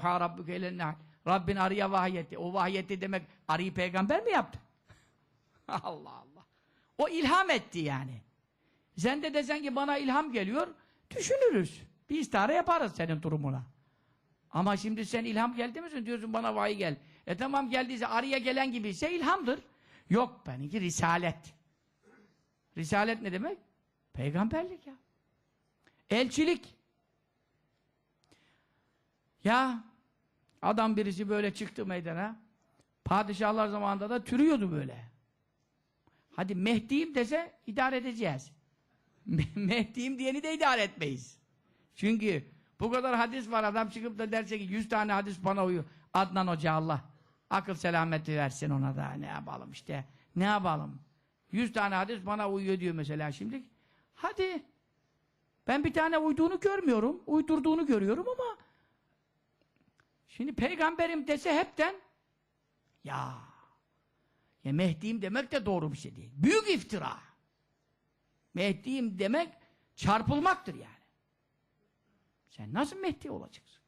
Ha Rabbüke ilennahl. Rabbin arıya vahyetti. O vahyetti demek arıyı peygamber mi yaptı? Allah Allah. O ilham etti yani. Sen de desen ki bana ilham geliyor, düşünürüz. Bir istihare yaparız senin durumuna. Ama şimdi sen ilham geldi misin? Diyorsun bana vahiy gel. E tamam geldiyse arıya gelen gibi ise ilhamdır. Yok benimki risalet. Risalet ne demek? Peygamberlik ya. Elçilik. Ya adam birisi böyle çıktı meydana. Padişahlar zamanında da türüyordu böyle. Hadi Mehdi'yim dese idare edeceğiz. Mehdi'yim diyeni de idare etmeyiz. Çünkü bu kadar hadis var adam çıkıp da derse ki 100 tane hadis bana uyuyor. Adnan Hoca Allah akıl selameti versin ona da ne yapalım işte. Ne yapalım? 100 tane hadis bana uyuyor diyor mesela şimdi. Hadi. Ben bir tane uyduğunu görmüyorum. Uydurduğunu görüyorum ama şimdi peygamberim dese hepten ya ya Mehdi'yim demek de doğru bir şey değil. Büyük iftira. Mehdi'yim demek çarpılmaktır yani. Sen nasıl Mehdi olacaksın?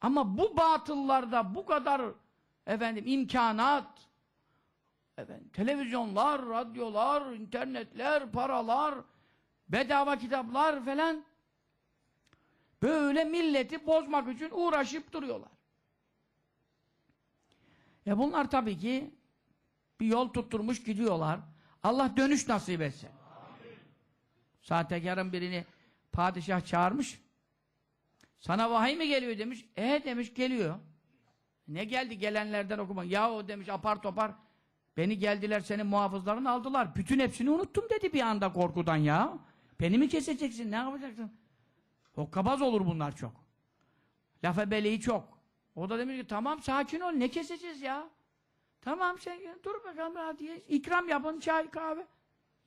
Ama bu batıllarda bu kadar efendim imkanat efendim, televizyonlar, radyolar, internetler, paralar, bedava kitaplar falan böyle milleti bozmak için uğraşıp duruyorlar. E bunlar tabii ki bir yol tutturmuş gidiyorlar. Allah dönüş nasip etsin. Sahtekarın birini padişah çağırmış. Sana vahiy mi geliyor demiş. E demiş geliyor. Ne geldi gelenlerden okuma. Ya o demiş apar topar. Beni geldiler senin muhafızların aldılar. Bütün hepsini unuttum dedi bir anda korkudan ya. Beni mi keseceksin? Ne yapacaksın? Hokkabaz olur bunlar çok. Laf ebeliği çok. O da demiş ki tamam sakin ol ne keseceğiz ya? Tamam sen dur bakalım hadi ikram yapın çay kahve.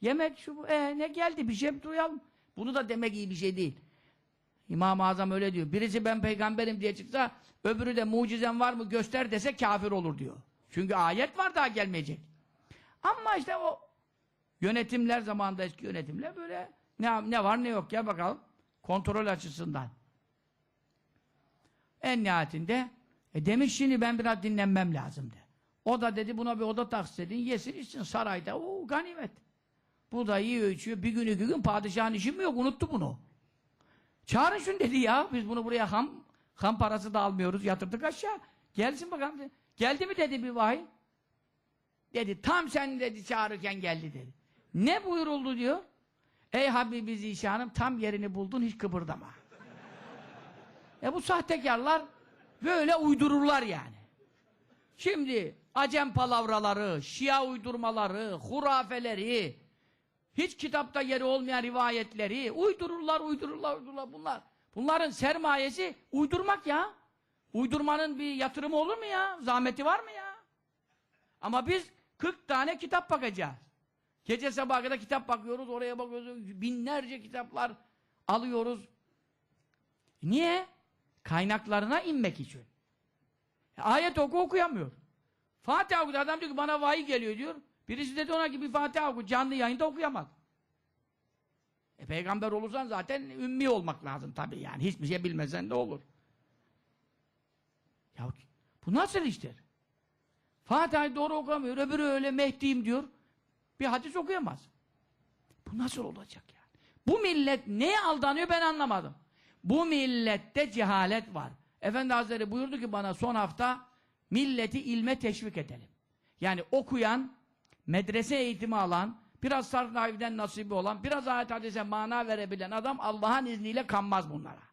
Yemek şu bu. E ne geldi bir şey duyalım. Bunu da demek iyi bir şey değil. İmam-ı Azam öyle diyor. Birisi ben peygamberim diye çıksa öbürü de mucizem var mı göster dese kafir olur diyor. Çünkü ayet var daha gelmeyecek. Ama işte o yönetimler zamanında eski yönetimler böyle ne, ne var ne yok ya bakalım. Kontrol açısından. En nihayetinde e demiş şimdi ben biraz dinlenmem lazım de. O da dedi buna bir oda tahsis edin yesin içsin sarayda. Oo ganimet. Bu da yiyor içiyor. Bir gün iki gün padişahın işi mi yok unuttu bunu. Çağırın şunu dedi ya. Biz bunu buraya ham ham parası da almıyoruz. Yatırdık aşağı. Gelsin bakalım. Geldi mi dedi bir vahiy. Dedi tam sen dedi çağırırken geldi dedi. Ne buyuruldu diyor. Ey Habibi Zişanım tam yerini buldun hiç kıpırdama. e bu sahtekarlar böyle uydururlar yani. Şimdi Acem palavraları, Şia uydurmaları, hurafeleri, hiç kitapta yeri olmayan rivayetleri uydururlar, uydururlar, uydururlar bunlar. Bunların sermayesi uydurmak ya. Uydurmanın bir yatırımı olur mu ya? Zahmeti var mı ya? Ama biz 40 tane kitap bakacağız. Gece sabaha kadar kitap bakıyoruz, oraya bakıyoruz, binlerce kitaplar alıyoruz. Niye? Kaynaklarına inmek için. E, ayet oku okuyamıyor. Fatiha okudu. Adam diyor ki bana vahiy geliyor diyor. Birisi dedi ona ki bir Fatiha oku. Canlı yayında okuyamaz. E peygamber olursan zaten ümmi olmak lazım tabii yani. Hiçbir şey bilmesen de olur. Ya bu nasıl iştir? Fatiha'yı doğru okamıyor. Öbürü öyle Mehdi'yim diyor. Bir hadis okuyamaz. Bu nasıl olacak yani? Bu millet neye aldanıyor ben anlamadım. Bu millette cehalet var. Efendi Hazretleri buyurdu ki bana son hafta milleti ilme teşvik edelim. Yani okuyan, medrese eğitimi alan, biraz sarf nahivden nasibi olan, biraz ayet hadise mana verebilen adam Allah'ın izniyle kanmaz bunlara.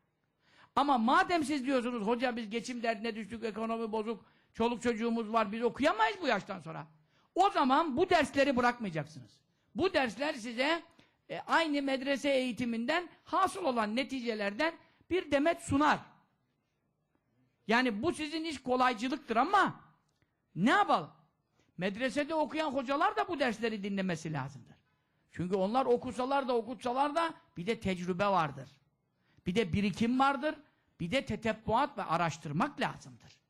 Ama madem siz diyorsunuz hoca biz geçim derdine düştük, ekonomi bozuk, çoluk çocuğumuz var, biz okuyamayız bu yaştan sonra. O zaman bu dersleri bırakmayacaksınız. Bu dersler size e, aynı medrese eğitiminden hasıl olan neticelerden bir demet sunar. Yani bu sizin iş kolaycılıktır ama ne yapalım? Medresede okuyan hocalar da bu dersleri dinlemesi lazımdır. Çünkü onlar okusalar da okutsalar da bir de tecrübe vardır. Bir de birikim vardır. Bir de tetebbuat ve araştırmak lazımdır.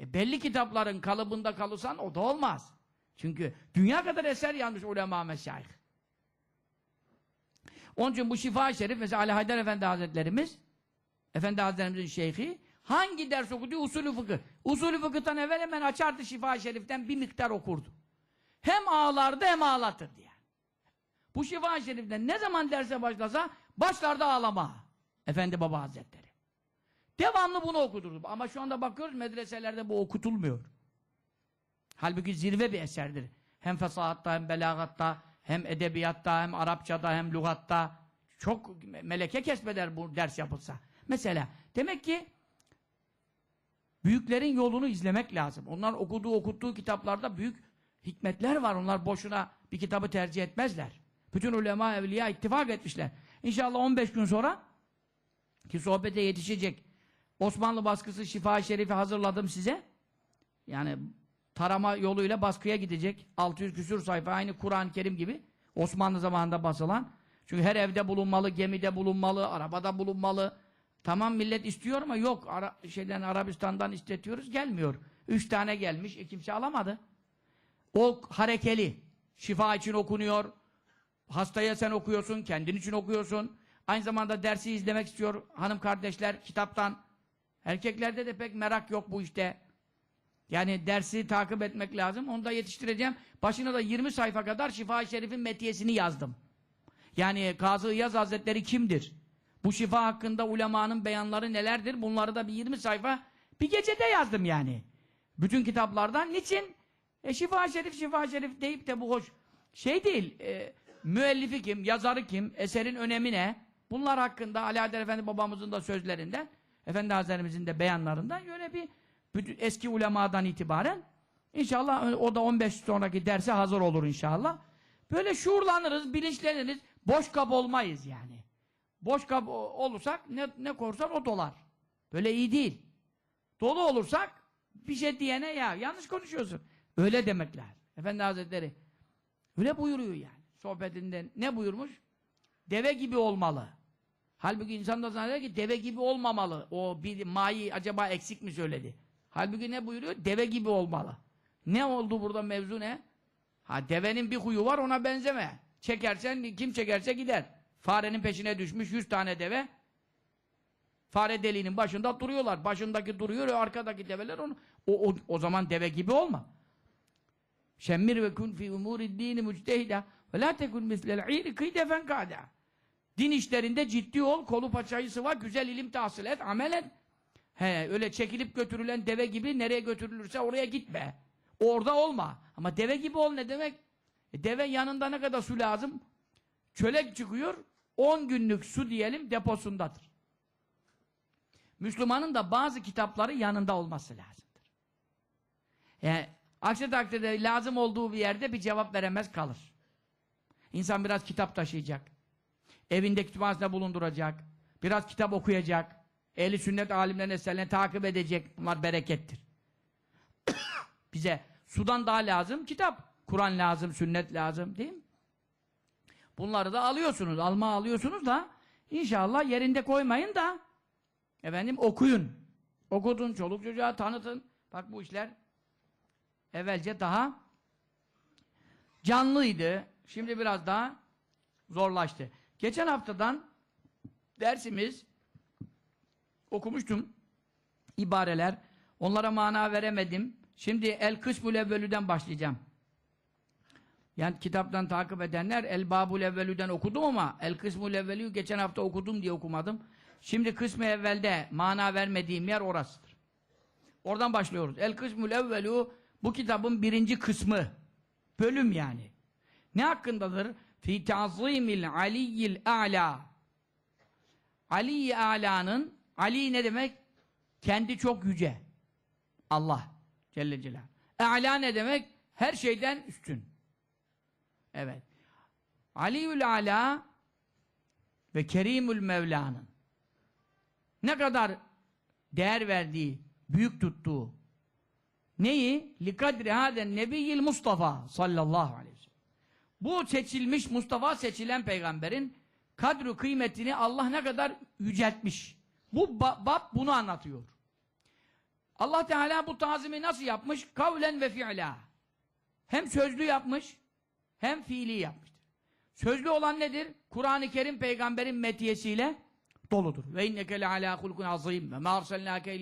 E belli kitapların kalıbında kalırsan o da olmaz. Çünkü dünya kadar eser yazmış ulema meşayih. Onun için bu şifa-i şerif mesela Ali Haydar Efendi Hazretlerimiz Efendi Hazretlerimizin şeyhi hangi ders okudu? Usulü fıkıh. Usulü fıkıhtan evvel hemen açardı Şifa-i Şerif'ten bir miktar okurdu. Hem ağlardı hem ağlatırdı yani. Bu Şifa-i Şerif'ten ne zaman derse başlasa başlarda ağlama. Efendi Baba Hazretleri. Devamlı bunu okudurdu. Ama şu anda bakıyoruz medreselerde bu okutulmuyor. Halbuki zirve bir eserdir. Hem fesahatta hem belagatta hem edebiyatta hem Arapçada hem lügatta çok meleke kesbeder bu ders yapılsa. Mesela demek ki büyüklerin yolunu izlemek lazım. Onlar okuduğu okuttuğu kitaplarda büyük hikmetler var. Onlar boşuna bir kitabı tercih etmezler. Bütün ulema evliya ittifak etmişler. İnşallah 15 gün sonra ki sohbete yetişecek Osmanlı baskısı Şifa-i Şerif'i hazırladım size. Yani tarama yoluyla baskıya gidecek. 600 küsur sayfa aynı Kur'an-ı Kerim gibi Osmanlı zamanında basılan. Çünkü her evde bulunmalı, gemide bulunmalı, arabada bulunmalı. Tamam millet istiyor ama yok. Ara, şeyden Arabistan'dan istetiyoruz gelmiyor. Üç tane gelmiş, e, kimse alamadı. O harekeli. Şifa için okunuyor. Hastaya sen okuyorsun, kendin için okuyorsun. Aynı zamanda dersi izlemek istiyor hanım kardeşler kitaptan. Erkeklerde de pek merak yok bu işte. Yani dersi takip etmek lazım. Onu da yetiştireceğim. Başına da 20 sayfa kadar Şifa-i Şerif'in metiyesini yazdım. Yani Kazı İyaz Hazretleri kimdir? Bu şifa hakkında ulemanın beyanları nelerdir? Bunları da bir 20 sayfa bir gecede yazdım yani. Bütün kitaplardan. Niçin? E Şifa-i Şerif, Şifa-i Şerif deyip de bu hoş şey değil. E, müellifi kim, yazarı kim, eserin önemi ne? Bunlar hakkında Ali Adel Efendi babamızın da sözlerinden, Efendi Hazretlerimizin de beyanlarından öyle bir eski ulemadan itibaren inşallah o da 15 sonraki derse hazır olur inşallah. Böyle şuurlanırız, bilinçleniriz. Boş kap olmayız yani. Boş kap olursak ne, ne korsan o dolar. Böyle iyi değil. Dolu olursak bir şey diyene ya yanlış konuşuyorsun. Öyle demek lazım. Efendi Hazretleri öyle buyuruyor yani. Sohbetinde ne buyurmuş? Deve gibi olmalı. Halbuki insan da zanneder ki deve gibi olmamalı. O bir mayi acaba eksik mi söyledi? Halbuki ne buyuruyor? Deve gibi olmalı. Ne oldu burada mevzu ne? Ha devenin bir huyu var ona benzeme. Çekersen kim çekerse gider. Farenin peşine düşmüş 100 tane deve. Fare deliğinin başında duruyorlar. Başındaki duruyor, arkadaki develer onu. O, o, o zaman deve gibi olma. Şemmir ve kun fi umuri dini ve la tekun mislel iri kıydefen kada. Din işlerinde ciddi ol, kolu paçayı sıva, güzel ilim tahsil et, amel et. He, öyle çekilip götürülen deve gibi nereye götürülürse oraya gitme. Orada olma. Ama deve gibi ol ne demek? E, deve yanında ne kadar su lazım? Çöle çıkıyor, 10 günlük su diyelim deposundadır. Müslümanın da bazı kitapları yanında olması lazımdır. Yani aksi takdirde lazım olduğu bir yerde bir cevap veremez kalır. İnsan biraz kitap taşıyacak. Evinde kütüphanesinde bulunduracak. Biraz kitap okuyacak. Ehli sünnet alimlerine eserlerini takip edecek. Bunlar berekettir. Bize sudan daha lazım kitap. Kur'an lazım, sünnet lazım değil mi? Bunları da alıyorsunuz. Alma alıyorsunuz da inşallah yerinde koymayın da efendim okuyun. Okutun, çoluk çocuğa tanıtın. Bak bu işler evvelce daha canlıydı. Şimdi biraz daha zorlaştı. Geçen haftadan dersimiz okumuştum ibareler. Onlara mana veremedim. Şimdi El Kısmül Evvelü'den başlayacağım. Yani kitaptan takip edenler El Babul Evvelü'den okudum ama El Kısmül Evvelü'yü geçen hafta okudum diye okumadım. Şimdi kısmı evvelde mana vermediğim yer orasıdır. Oradan başlıyoruz. El Kısmül Evvelü bu kitabın birinci kısmı. Bölüm yani. Ne hakkındadır? Fi ta'zimil aliyyil a'la. Ali Ala'nın Ali ne demek? Kendi çok yüce. Allah Celle Celaluhu. A'la ne demek? Her şeyden üstün. Evet. Aliül Ala ve Kerimül Mevla'nın ne kadar değer verdiği, büyük tuttuğu neyi? Likadri haden nebiyyil Mustafa sallallahu aleyhi ve sellem. Bu seçilmiş, Mustafa seçilen peygamberin kadru kıymetini Allah ne kadar yüceltmiş. Bu bab bunu anlatıyor. Allah Teala bu tazimi nasıl yapmış? Kavlen ve fi'la. Hem sözlü yapmış, hem fiili yapmıştır. Sözlü olan nedir? Kur'an-ı Kerim peygamberin metiyesiyle doludur. Ve inneke le ala hulkun azim ve ma arsalnake